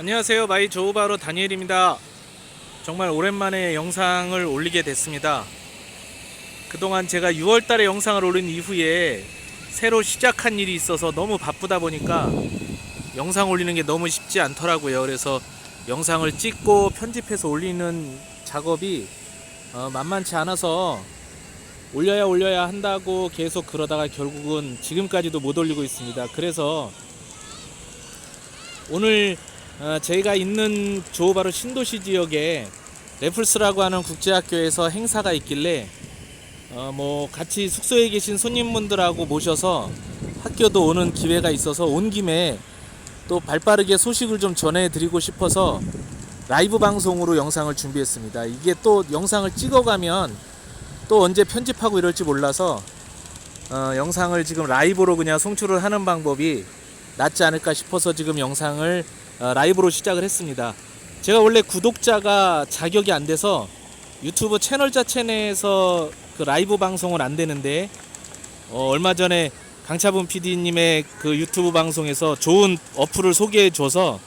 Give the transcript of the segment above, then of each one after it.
안녕하세요. 마이 조우바로 다니엘입니다. 정말 오랜만에 영상을 올리게 됐습니다. 그동안 제가 6월달에 영상을 올린 이후에 새로 시작한 일이 있어서 너무 바쁘다 보니까 영상 올리는 게 너무 쉽지 않더라고요. 그래서 영상을 찍고 편집해서 올리는 작업이 어, 만만치 않아서 올려야 올려야 한다고 계속 그러다가 결국은 지금까지도 못 올리고 있습니다. 그래서 오늘 어, 저희가 있는 조 바로 신도시 지역에 레플스라고 하는 국제학교에서 행사가 있길래 어, 뭐 같이 숙소에 계신 손님분들하고 모셔서 학교도 오는 기회가 있어서 온 김에 또 발빠르게 소식을 좀 전해드리고 싶어서 라이브 방송으로 영상을 준비했습니다. 이게 또 영상을 찍어가면 또 언제 편집하고 이럴지 몰라서 어, 영상을 지금 라이브로 그냥 송출을 하는 방법이 낫지 않을까 싶어서 지금 영상을 어, 라이브로 시작을 했습니다. 제가 원래 구독자가 자격이 안 돼서 유튜브 채널 자체 내에서 그 라이브 방송은 안 되는데 어, 얼마 전에 강차분 PD님의 그 유튜브 방송에서 좋은 어플을 소개해 줘서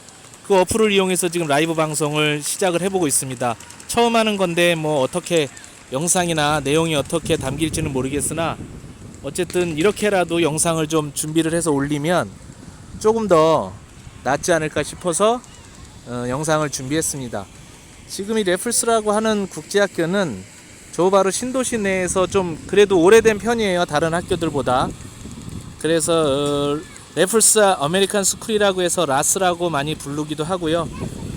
그 어플을 이용해서 지금 라이브 방송을 시작을 해보고 있습니다. 처음 하는 건데 뭐 어떻게 영상이나 내용이 어떻게 담길지는 모르겠으나 어쨌든 이렇게라도 영상을 좀 준비를 해서 올리면 조금 더 낫지 않을까 싶어서 어, 영상을 준비했습니다. 지금 이 레플스라고 하는 국제학교는 조바로 신도시 내에서 좀 그래도 오래된 편이에요. 다른 학교들보다. 그래서 어, 레플스 아메리칸 스쿨이라고 해서 라스라고 많이 부르기도 하고요.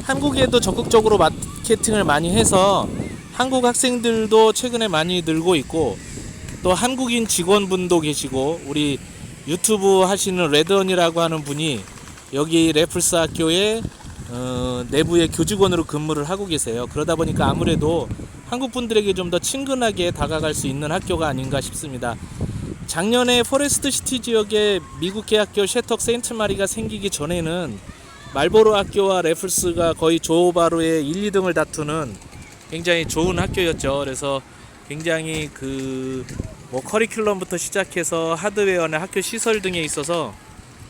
한국에도 적극적으로 마케팅을 많이 해서 한국 학생들도 최근에 많이 늘고 있고 또 한국인 직원분도 계시고 우리 유튜브 하시는 레드언이라고 하는 분이 여기 레플스 학교에 어, 내부의 교직원으로 근무를 하고 계세요. 그러다 보니까 아무래도 한국 분들에게 좀 더 친근하게 다가갈 수 있는 학교가 아닌가 싶습니다. 작년에 포레스트 시티 지역에 미국 계 학교 셰턱 세인트 마리가 생기기 전에는 말보로 학교와 레플스가 거의 조바로의 1, 2등을 다투는 굉장히 좋은 학교였죠. 그래서 굉장히 그 뭐 커리큘럼부터 시작해서 하드웨어나 학교 시설 등에 있어서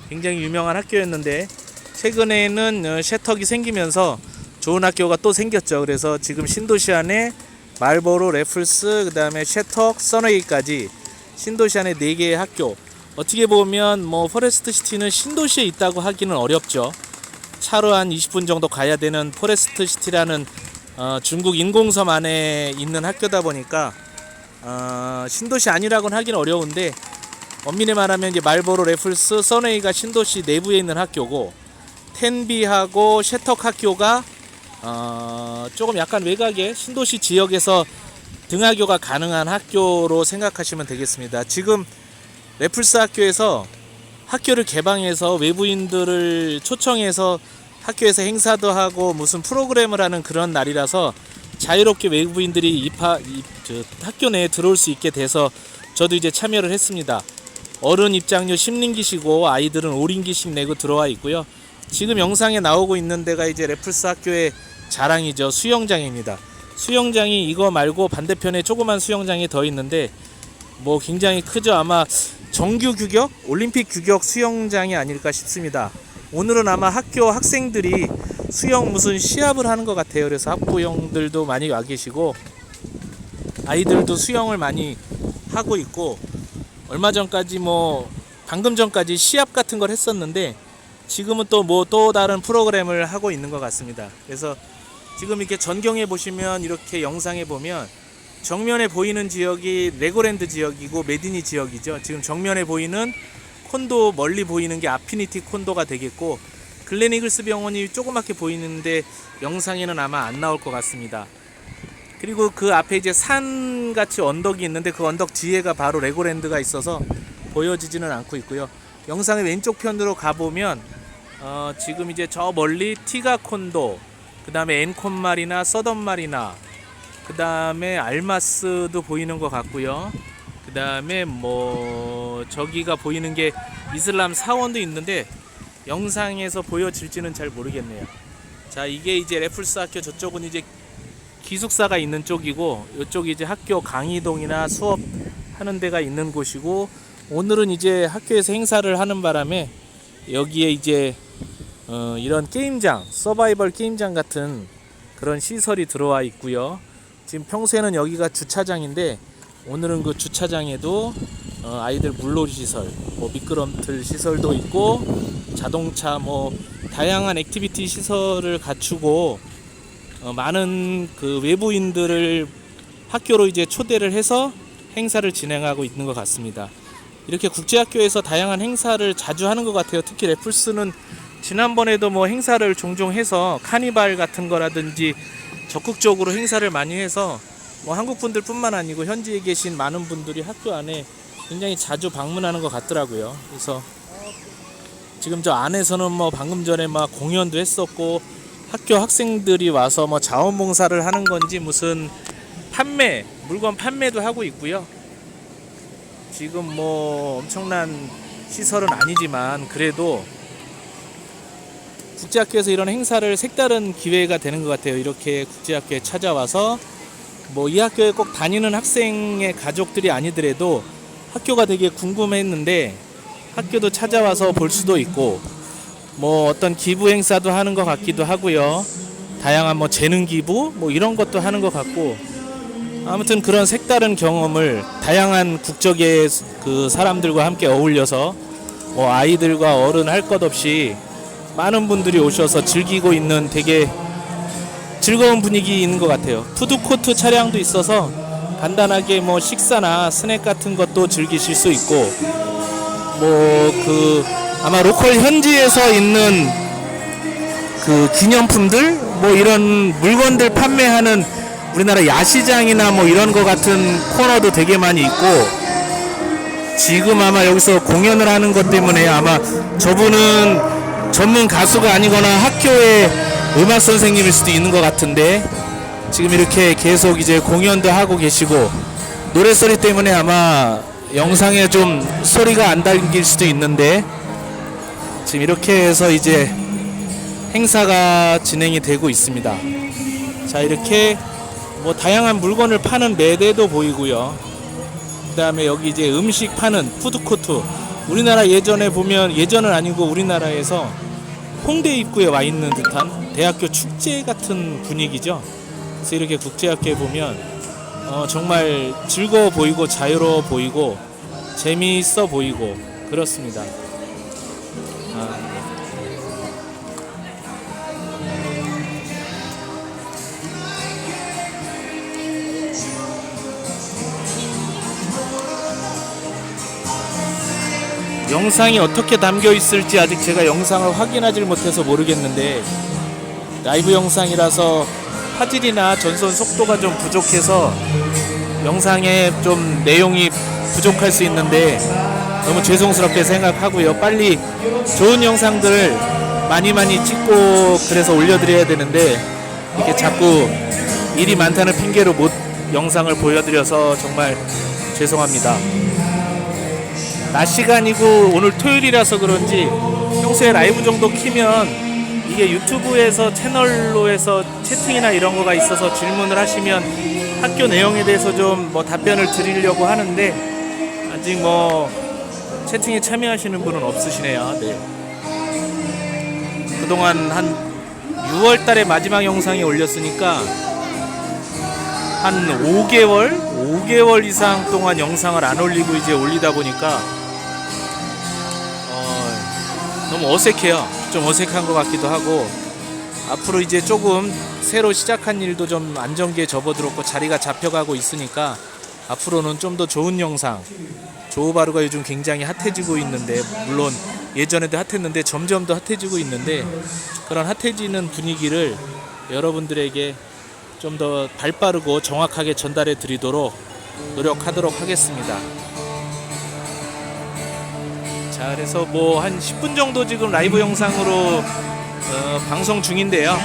굉장히 유명한 학교였는데 최근에는 어, 셰턱이 생기면서 좋은 학교가 또 생겼죠. 그래서 지금 신도시 안에 말보로, 레플스, 그 다음에 셰턱, 서너이까지 신도시 안에 네 개의 학교. 어떻게 보면 뭐 포레스트 시티는 신도시에 있다고 하기는 어렵죠. 차로 한 20분 정도 가야 되는 포레스트 시티라는 어, 중국 인공섬 안에 있는 학교다 보니까 어, 신도시 아니라고는 하긴 어려운데 엄밀히 말하면 이제 말보로, 레플스, 서네이가 신도시 내부에 있는 학교고 텐비하고 셰턱 학교가 어, 조금 약간 외곽의 신도시 지역에서 등하교가 가능한 학교로 생각하시면 되겠습니다. 지금 레플스 학교에서 학교를 개방해서 외부인들을 초청해서 학교에서 행사도 하고 무슨 프로그램을 하는 그런 날이라서 자유롭게 외부인들이 입학 학교 내에 들어올 수 있게 돼서 저도 이제 참여를 했습니다. 어른 입장료 10링기시고 아이들은 5링기씩 내고 들어와 있고요. 지금 영상에 나오고 있는 데가 이제 레플스 학교의 자랑이죠. 수영장입니다. 수영장이 이거 말고 반대편에 조그만 수영장이 더 있는데 뭐 굉장히 크죠. 아마 정규 규격, 올림픽 규격 수영장이 아닐까 싶습니다. 오늘은 아마 학교 학생들이 수영 무슨 시합을 하는 것 같아요. 그래서 학부형들도 많이 와 계시고 아이들도 수영을 많이 하고 있고 얼마 전까지 뭐 방금 전까지 시합 같은 걸 했었는데 지금은 또 뭐 또 다른 프로그램을 하고 있는 것 같습니다. 그래서 지금 이렇게 전경에 보시면 이렇게 영상에 보면 정면에 보이는 지역이 레고랜드 지역이고 메디니 지역이죠. 지금 정면에 보이는 콘도 멀리 보이는 게 아피니티 콘도가 되겠고 글레니글스 병원이 조그맣게 보이는데 영상에는 아마 안 나올 것 같습니다. 그리고 그 앞에 이제 산 같이 언덕이 있는데 그 언덕 뒤에가 바로 레고랜드가 있어서 보여지지는 않고 있고요. 영상의 왼쪽 편으로 가보면 어, 지금 이제 저 멀리 티가 콘도, 그 다음에 엔콘 마리나, 서던 마리나, 그 다음에 알마스도 보이는 것 같고요. 그 다음에 뭐 저기가 보이는 게 이슬람 사원도 있는데 영상에서 보여질지는 잘 모르겠네요. 자 이게 이제 레플스 학교 저쪽은 이제 기숙사가 있는 쪽이고 이쪽이 이제 학교 강의동이나 수업 하는 데가 있는 곳이고 오늘은 이제 학교에서 행사를 하는 바람에 여기에 이제 어, 이런 게임장, 서바이벌 게임장 같은 그런 시설이 들어와 있고요. 지금 평소에는 여기가 주차장인데 오늘은 그 주차장에도 어, 아이들 물놀이 시설, 뭐 미끄럼틀 시설도 있고 자동차 뭐 다양한 액티비티 시설을 갖추고 어, 많은 그 외부인들을 학교로 이제 초대를 해서 행사를 진행하고 있는 것 같습니다. 이렇게 국제학교에서 다양한 행사를 자주 하는 것 같아요. 특히 래플스는 지난번에도 뭐 행사를 종종 해서 카니발 같은 거라든지 적극적으로 행사를 많이 해서 뭐 한국 분들뿐만 아니고 현지에 계신 많은 분들이 학교 안에 굉장히 자주 방문하는 것 같더라고요. 그래서 지금 저 안에서는 뭐 방금 전에 막 공연도 했었고 학교 학생들이 와서 뭐 자원봉사를 하는 건지 무슨 판매 물건 판매도 하고 있고요. 지금 뭐 엄청난 시설은 아니지만 그래도 국제학교에서 이런 행사를 색다른 기회가 되는 것 같아요. 이렇게 국제학교에 찾아와서 뭐 이 학교에 꼭 다니는 학생의 가족들이 아니더라도 학교가 되게 궁금했는데 학교도 찾아와서 볼 수도 있고 뭐 어떤 기부 행사도 하는 것 같기도 하고요. 다양한 뭐 재능 기부 뭐 이런 것도 하는 것 같고 아무튼 그런 색다른 경험을 다양한 국적의 그 사람들과 함께 어울려서 뭐 아이들과 어른 할 것 없이 많은 분들이 오셔서 즐기고 있는 되게 즐거운 분위기인 것 같아요. 푸드코트 차량도 있어서 간단하게 뭐 식사나 스낵 같은 것도 즐기실 수 있고 뭐그 아마 로컬 현지에서 있는 그 기념품들 뭐 이런 물건들 판매하는 우리나라 야시장이나 뭐 이런 거 같은 코너도 되게 많이 있고 지금 아마 여기서 공연을 하는 것 때문에 아마 저분은 전문 가수가 아니거나 학교의 음악 선생님일 수도 있는 것 같은데 지금 이렇게 계속 이제 공연도 하고 계시고 노래 소리 때문에 아마 영상에 좀 소리가 안 담길 수도 있는데 지금 이렇게 해서 이제 행사가 진행이 되고 있습니다. 자 이렇게 뭐 다양한 물건을 파는 매대도 보이고요. 그 다음에 여기 이제 음식 파는 푸드코트. 우리나라 예전에 보면 예전은 아니고 우리나라에서 홍대 입구에 와 있는 듯한 대학교 축제 같은 분위기죠. 그래서 이렇게 국제학교에 보면 어, 정말 즐거워 보이고 자유로워 보이고 재미있어 보이고 그렇습니다. 아, 영상이 어떻게 담겨 있을지 아직 제가 영상을 확인하지 못해서 모르겠는데 라이브 영상이라서 화질이나 전선 속도가 좀 부족해서 영상에 좀 내용이 부족할 수 있는데 너무 죄송스럽게 생각하고요. 빨리 좋은 영상들 많이 많이 찍고 그래서 올려드려야 되는데 이렇게 자꾸 일이 많다는 핑계로 못 영상을 보여드려서 정말 죄송합니다. 낮 시간이고 오늘 토요일이라서 그런지 평소에 라이브 정도 키면 이게 유튜브에서 채널로 해서 채팅이나 이런 거가 있어서 질문을 하시면 학교 내용에 대해서 좀 뭐 답변을 드리려고 하는데 아직 뭐 채팅에 참여하시는 분은 없으시네요. 네. 그동안 한 6월 달에 마지막 영상이 올렸으니까 한 5개월? 5개월 이상 동안 영상을 안 올리고 이제 올리다 보니까 어, 너무 어색해요. 좀 어색한 것 같기도 하고 앞으로 이제 조금 새로 시작한 일도 좀 안정기에 접어들었고 자리가 잡혀가고 있으니까 앞으로는 좀 더 좋은 영상 조우바루가 요즘 굉장히 핫해지고 있는데 물론 예전에도 핫했는데 점점 더 핫해지고 있는데 그런 핫해지는 분위기를 여러분들에게 좀 더 발빠르고 정확하게 전달해 드리도록 노력하도록 하겠습니다. 자, 그래서 뭐 한 10분 정도 지금 라이브 영상으로 어, 방송 중인데요.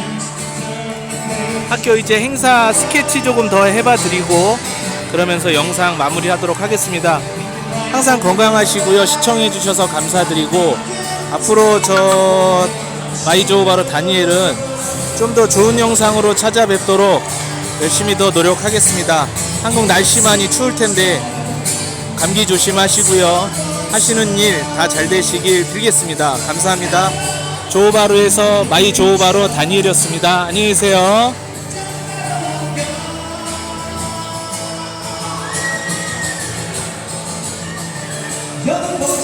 학교 이제 행사 스케치 조금 더 해봐 드리고 그러면서 영상 마무리하도록 하겠습니다. 항상 건강하시고요. 시청해 주셔서 감사드리고 앞으로 저 마이조우 바로 다니엘은 좀 더 좋은 영상으로 찾아뵙도록 열심히 더 노력하겠습니다. 한국 날씨 많이 추울 텐데 감기 조심하시고요. 하시는 일 다 잘 되시길 빌겠습니다. 감사합니다. 조바루에서 마이 조바루 다니엘이었습니다. 안녕히 계세요. Yanımda